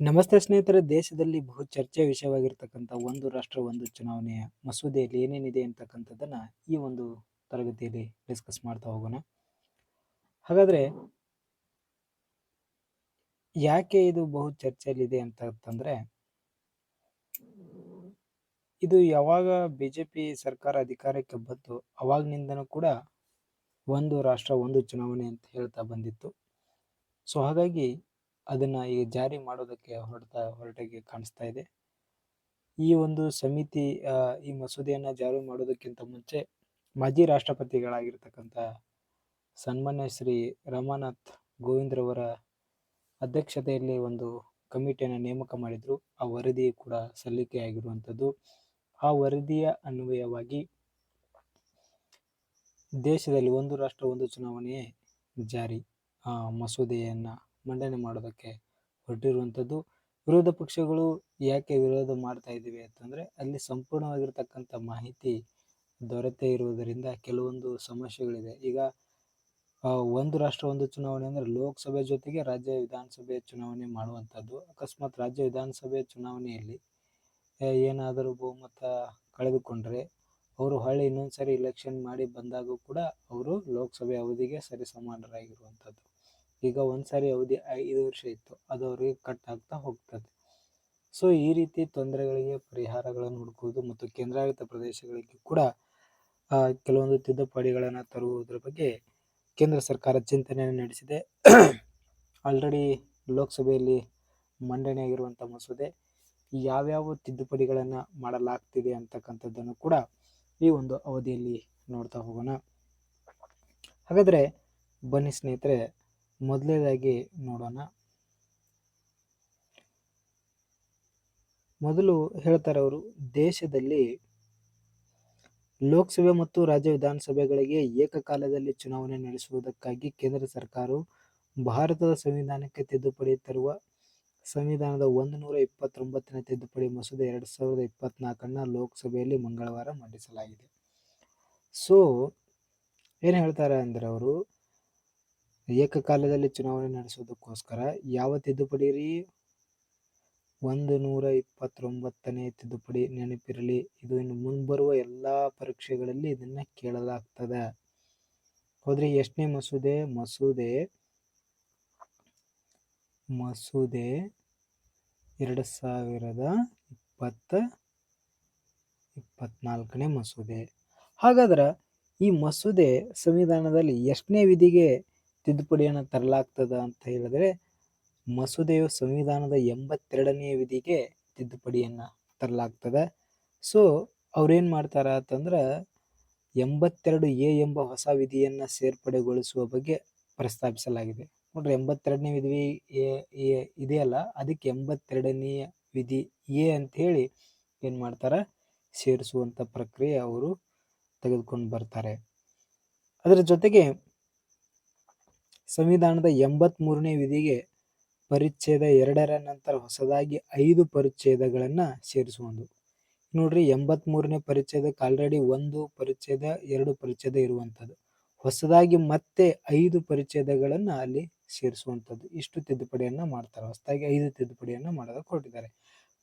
ನಮಸ್ತೆ ಸ್ನೇಹಿತರೆ, ದೇಶದಲ್ಲಿ ಬಹು ಚರ್ಚೆ ವಿಷಯವಾಗಿರ್ತಕ್ಕಂಥ ಒಂದು ರಾಷ್ಟ್ರ, ಒಂದು ಚುನಾವಣೆಯ ಮಸೂದೆಯಲ್ಲಿ ಏನೇನಿದೆ ಅಂತಕ್ಕಂಥದ್ದನ್ನ ಈ ಒಂದು ತರಗತಿಯಲ್ಲಿ ಡಿಸ್ಕಸ್ ಮಾಡ್ತಾ ಹೋಗೋಣ. ಹಾಗಾದ್ರೆ ಯಾಕೆ ಇದು ಬಹು ಚರ್ಚೆಯಲ್ಲಿದೆ ಅಂತಂದರೆ ಇದು ಯಾವಾಗ ಬಿಜೆಪಿ ಸರ್ಕಾರ ಅಧಿಕಾರಕ್ಕೆ ಬಂತು ಅವಾಗ್ನಿಂದನೂ ಕೂಡ ಒಂದು ರಾಷ್ಟ್ರ, ಒಂದು ಚುನಾವಣೆ ಅಂತ ಹೇಳ್ತಾ ಬಂದಿತ್ತು. ಸೊ ಹಾಗಾಗಿ ಅದನ್ನ ಈಗ ಜಾರಿ ಮಾಡೋದಕ್ಕೆ ಹೊರಟ ಹೊರಟಾಗಿ ಕಾಣಿಸ್ತಾ ಇದೆ. ಈ ಒಂದು ಸಮಿತಿ ಈ ಮಸೂದೆಯನ್ನು ಜಾರಿ ಮಾಡೋದಕ್ಕಿಂತ ಮುಂಚೆ ಮಾಜಿ ರಾಷ್ಟ್ರಪತಿಗಳಾಗಿರ್ತಕ್ಕಂಥ ಸನ್ಮಾನ್ಯ ಶ್ರೀ ರಮಾನಾಥ್ ಗೋವಿಂದ್ರವರ ಅಧ್ಯಕ್ಷತೆಯಲ್ಲಿ ಒಂದು ಕಮಿಟಿಯನ್ನು ನೇಮಕ ಮಾಡಿದ್ರು. ಆ ವರದಿ ಕೂಡ ಸಲ್ಲಿಕೆಯಾಗಿರುವಂಥದ್ದು ಆ ವರದಿಯ ಅನ್ವಯವಾಗಿ ದೇಶದಲ್ಲಿ ಒಂದು ರಾಷ್ಟ್ರ, ಒಂದು ಚುನಾವಣೆಯೇ ಜಾರಿ, ಆ, ಮಸೂದೆಯನ್ನ ಮಂಡನೆ ಮಾಡೋದಕ್ಕೆ ಹೊರಟಿರುವಂಥದ್ದು. ವಿರೋಧ ಪಕ್ಷಗಳು ಯಾಕೆ ವಿರೋಧ ಮಾಡ್ತಾ ಇದ್ದೀವಿ ಅಂತಂದರೆ, ಅಲ್ಲಿ ಸಂಪೂರ್ಣವಾಗಿರ್ತಕ್ಕಂಥ ಮಾಹಿತಿ ದೊರೆತೆ ಇರುವುದರಿಂದ ಕೆಲವೊಂದು ಸಮಸ್ಯೆಗಳಿದೆ. ಈಗ ಒಂದು ರಾಷ್ಟ್ರ, ಒಂದು ಚುನಾವಣೆ ಅಂದರೆ ಲೋಕಸಭೆ ಜೊತೆಗೆ ರಾಜ್ಯ ವಿಧಾನಸಭೆ ಚುನಾವಣೆ ಮಾಡುವಂಥದ್ದು. ಅಕಸ್ಮಾತ್ ರಾಜ್ಯ ವಿಧಾನಸಭೆ ಚುನಾವಣೆಯಲ್ಲಿ ಏನಾದರೂ ಬಹುಮತ ಕಳೆದುಕೊಂಡ್ರೆ ಅವರು ಹಳ್ಳಿ ಇನ್ನೊಂದು ಸರಿ ಇಲೆಕ್ಷನ್ ಮಾಡಿ ಬಂದಾಗೂ ಕೂಡ ಅವರು ಲೋಕಸಭೆ ಅವಧಿಗೆ ಸರಿಸಮಾನರಾಗಿರುವಂಥದ್ದು. ಈಗ ಒಂದು ಸಾರಿ ಅವಧಿ ಐದು ವರ್ಷ ಇತ್ತು, ಅದು ಅವರಿಗೆ ಕಟ್ ಆಗ್ತಾ ಹೋಗ್ತದೆ. ಸೊ ಈ ರೀತಿ ತೊಂದರೆಗಳಿಗೆ ಪರಿಹಾರಗಳನ್ನು ಹುಡುಕುವುದು ಮತ್ತು ಕೇಂದ್ರಾಡಳಿತ ಪ್ರದೇಶಗಳಿಗೆ ಕೂಡ ಕೆಲವೊಂದು ತಿದ್ದುಪಡಿಗಳನ್ನು ತರುವುದರ ಬಗ್ಗೆ ಕೇಂದ್ರ ಸರ್ಕಾರ ಚಿಂತನೆಯನ್ನು ನಡೆಸಿದೆ. ಆಲ್ರೆಡಿ ಲೋಕಸಭೆಯಲ್ಲಿ ಮಂಡನೆಯಾಗಿರುವಂಥ ಮಸೂದೆ, ಯಾವ್ಯಾವ ತಿದ್ದುಪಡಿಗಳನ್ನು ಮಾಡಲಾಗ್ತಿದೆ ಅಂತಕ್ಕಂಥದ್ದನ್ನು ಕೂಡ ಈ ಒಂದು ಅವಧಿಯಲ್ಲಿ ನೋಡ್ತಾ ಹೋಗೋಣ. ಹಾಗಾದರೆ ಬನ್ನಿ ಸ್ನೇಹಿತರೆ ಮೊದಲನೇದಾಗಿ ನೋಡೋಣ. ಮೊದಲು ಹೇಳ್ತಾರೆ ಅವರು, ದೇಶದಲ್ಲಿ ಲೋಕಸಭೆ ಮತ್ತು ರಾಜ್ಯ ವಿಧಾನಸಭೆಗಳಿಗೆ ಏಕಕಾಲದಲ್ಲಿ ಚುನಾವಣೆ ನಡೆಸುವುದಕ್ಕಾಗಿ ಕೇಂದ್ರ ಸರ್ಕಾರವು ಭಾರತದ ಸಂವಿಧಾನಕ್ಕೆ ತಿದ್ದುಪಡಿ ತರುವ ಸಂವಿಧಾನದ ಒಂದು ನೂರ ಇಪ್ಪತ್ತೊಂಬತ್ತನೇ ತಿದ್ದುಪಡಿ ಮಸೂದೆ ಎರಡು ಸಾವಿರದ ಇಪ್ಪತ್ನಾಲ್ಕನ್ನ ಲೋಕಸಭೆಯಲ್ಲಿ ಮಂಗಳವಾರ ಮಂಡಿಸಲಾಗಿದೆ. ಸೊ ಏನು ಹೇಳ್ತಾರೆ ಅಂದ್ರೆ ಅವರು ಏಕಕಾಲದಲ್ಲಿ ಚುನಾವಣೆ ನಡೆಸೋದಕ್ಕೋಸ್ಕರ ಯಾವ ತಿದ್ದುಪಡಿ ರೀ ಒಂದು ನೂರ ಇಪ್ಪತ್ತೊಂಬತ್ತನೇ ತಿದ್ದುಪಡಿ ನೆನಪಿರಲಿ. ಇದು ಇನ್ನು ಮುಂಬರುವ ಎಲ್ಲಾ ಪರೀಕ್ಷೆಗಳಲ್ಲಿ ಇದನ್ನ ಕೇಳಲಾಗ್ತದೆ. ಹೋದ್ರೆ, ಎಷ್ಟನೇ ಮಸೂದೆ? ಮಸೂದೆ ಮಸೂದೆ ಎರಡು ಸಾವಿರದ ಇಪ್ಪತ್ತ, ಇಪ್ಪತ್ನಾಲ್ಕನೇ ಮಸೂದೆ. ಹಾಗಾದ್ರೆ ಈ ಮಸೂದೆ ಸಂವಿಧಾನದಲ್ಲಿ ಎಷ್ಟನೇ ವಿಧಿಗೆ ತಿದ್ದುಪಡಿಯನ್ನು ತರಲಾಗ್ತದ ಅಂತ ಹೇಳಿದ್ರೆ ಮಸೂದೆಯು ಸಂವಿಧಾನದ ಎಂಬತ್ತೆರಡನೆಯ ವಿಧಿಗೆ ತಿದ್ದುಪಡಿಯನ್ನು ತರಲಾಗ್ತದೆ. ಸೊ ಅವ್ರೇನು ಮಾಡ್ತಾರ ಅಂತಂದ್ರೆ ಎಂಬತ್ತೆರಡು ಎ ಎಂಬ ಹೊಸ ವಿಧಿಯನ್ನು ಸೇರ್ಪಡೆಗೊಳಿಸುವ ಬಗ್ಗೆ ಪ್ರಸ್ತಾಪಿಸಲಾಗಿದೆ. ನೋಡ್ರಿ, ಎಂಬತ್ತೆರಡನೇ ವಿಧಿ ಎ ಇದೆಯಲ್ಲ ಅದಕ್ಕೆ ಎಂಬತ್ತೆರಡನೆಯ ವಿಧಿ ಎ ಅಂತ ಹೇಳಿ ಏನು ಮಾಡ್ತಾರೆ ಸೇರಿಸುವಂಥ ಪ್ರಕ್ರಿಯೆ ಅವರು ತೆಗೆದುಕೊಂಡು ಬರ್ತಾರೆ. ಅದರ ಜೊತೆಗೆ ಸಂವಿಧಾನದ ಎಂಬತ್ ಮೂರನೇ ವಿಧಿಗೆ ಪರಿಚ್ಛೇದ ಎರಡರ ನಂತರ ಹೊಸದಾಗಿ ಐದು ಪರಿಚ್ಛೇದಗಳನ್ನು ಸೇರಿಸುವುದು. ನೋಡ್ರಿ ಎಂಬತ್ತ್ ಮೂರನೇ ಪರಿಚ್ಛೇದಕ್ಕೆ ಆಲ್ರೆಡಿ ಒಂದು ಪರಿಚ್ಛೇದ, ಎರಡು ಪರಿಚ್ಛೇದ ಇರುವಂಥದ್ದು ಹೊಸದಾಗಿ ಮತ್ತೆ ಐದು ಪರಿಚ್ಛೇದಗಳನ್ನು ಅಲ್ಲಿ ಸೇರಿಸುವಂಥದ್ದು ಇಷ್ಟು ತಿದ್ದುಪಡಿಯನ್ನು ಮಾಡ್ತಾರೆ. ಹೊಸದಾಗಿ ಐದು ತಿದ್ದುಪಡಿಯನ್ನು ಮಾಡೋದಕ್ಕೆ ಹೊರಟಿದ್ದಾರೆ.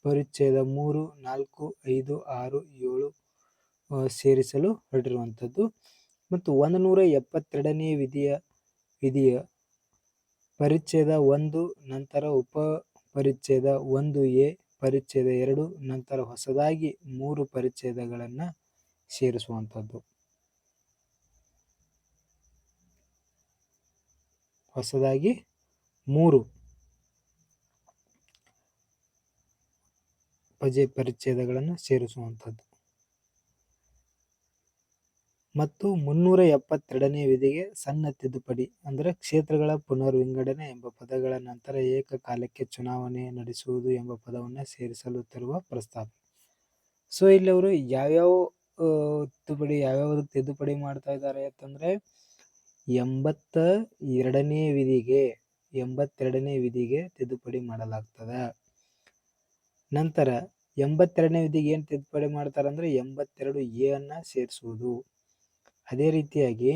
ಪರಿಚ್ಛೇದ ಮೂರು, ನಾಲ್ಕು, ಐದು, ಆರು, ಏಳು ಸೇರಿಸಲು ಹೊರಟಿರುವಂಥದ್ದು ಮತ್ತು ಒಂದು ನೂರ ಎಪ್ಪತ್ತೆರಡನೇ ವಿಧಿಯ ವಿಧಿಯ ಪರಿಚ್ಛೇದ ಒಂದು, ನಂತರ ಉಪ ಪರಿಚ್ಛೇದ ಒಂದು, ಎ ಪರಿಚ್ಛೇದ ಎರಡು, ನಂತರ ಹೊಸದಾಗಿ ಮೂರು ಪರಿಚ್ಛೇದಗಳನ್ನು ಸೇರಿಸುವಂಥದ್ದು. ಹೊಸದಾಗಿ ಮೂರು ಪಜೆ ಪರಿಚ್ಛೇದಗಳನ್ನು ಸೇರಿಸುವಂಥದ್ದು. ಮತ್ತು ಮುನ್ನೂರ ಎಪ್ಪತ್ತೆರಡನೇ ವಿಧಿಗೆ ಸಣ್ಣ ತಿದ್ದುಪಡಿ, ಅಂದರೆ ಕ್ಷೇತ್ರಗಳ ಪುನರ್ ವಿಂಗಡಣೆ ಎಂಬ ಪದಗಳ ನಂತರ ಏಕಕಾಲಕ್ಕೆ ಚುನಾವಣೆ ನಡೆಸುವುದು ಎಂಬ ಪದವನ್ನು ಸೇರಿಸಲು ತರುವ ಪ್ರಸ್ತಾಪ. ಸೊ, ಇಲ್ಲಿ ಅವರು ಯಾವ್ಯಾವ ತಿದ್ದುಪಡಿ ಯಾವ್ಯಾವ ತಿದ್ದುಪಡಿ ಮಾಡ್ತಾ ಇದ್ದಾರೆ ಅಂತಂದ್ರೆ ಎಂಬತ್ತ ಎರಡನೇ ವಿಧಿಗೆ, ಎಂಬತ್ತೆರಡನೇ ವಿಧಿಗೆ ತಿದ್ದುಪಡಿ ಮಾಡಲಾಗ್ತದೆ. ನಂತರ ಎಂಬತ್ತೆರಡನೇ ವಿಧಿಗೆ ಏನು ತಿದ್ದುಪಡಿ ಮಾಡ್ತಾರೆ ಅಂದ್ರೆ ಎಂಬತ್ತೆರಡು ಎ ಅನ್ನು ಸೇರಿಸುವುದು. ಅದೇ ರೀತಿಯಾಗಿ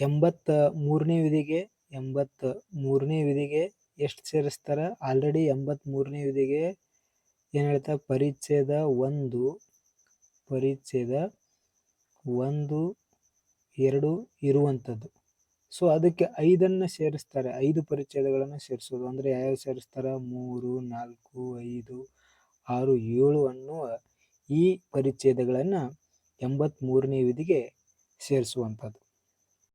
ಎಂಬತ್ತ ಮೂರನೇ ವಿಧಿಗೆ ಎಂಬತ್ತ ಮೂರನೇ ವಿಧಿಗೆ ಎಷ್ಟು ಸೇರಿಸ್ತಾರೆ? ಆಲ್ರೆಡಿ ಎಂಬತ್ತ್ ಮೂರನೇ ವಿಧಿಗೆ ಏನು ಹೇಳ್ತಾ? ಪರಿಚ್ಛೇದ ಒಂದು ಪರಿಚ್ಛೇದ ಒಂದು, ಎರಡು ಇರುವಂಥದ್ದು ಸೊ ಅದಕ್ಕೆ ಐದನ್ನು ಸೇರಿಸ್ತಾರೆ. ಐದು ಪರಿಚ್ಛೇದಗಳನ್ನು ಸೇರಿಸೋದು. ಅಂದರೆ ಯಾವ್ಯಾವ ಸೇರಿಸ್ತಾರೆ? ಮೂರು, ನಾಲ್ಕು, ಐದು, ಆರು, ಏಳು ಅನ್ನುವ ಈ ಪರಿಚ್ಛೇದಗಳನ್ನು ಎಂಬತ್ತ್ಮೂರನೇ ವಿಧಿಗೆ ಸೇರಿಸುವಂಥದ್ದು.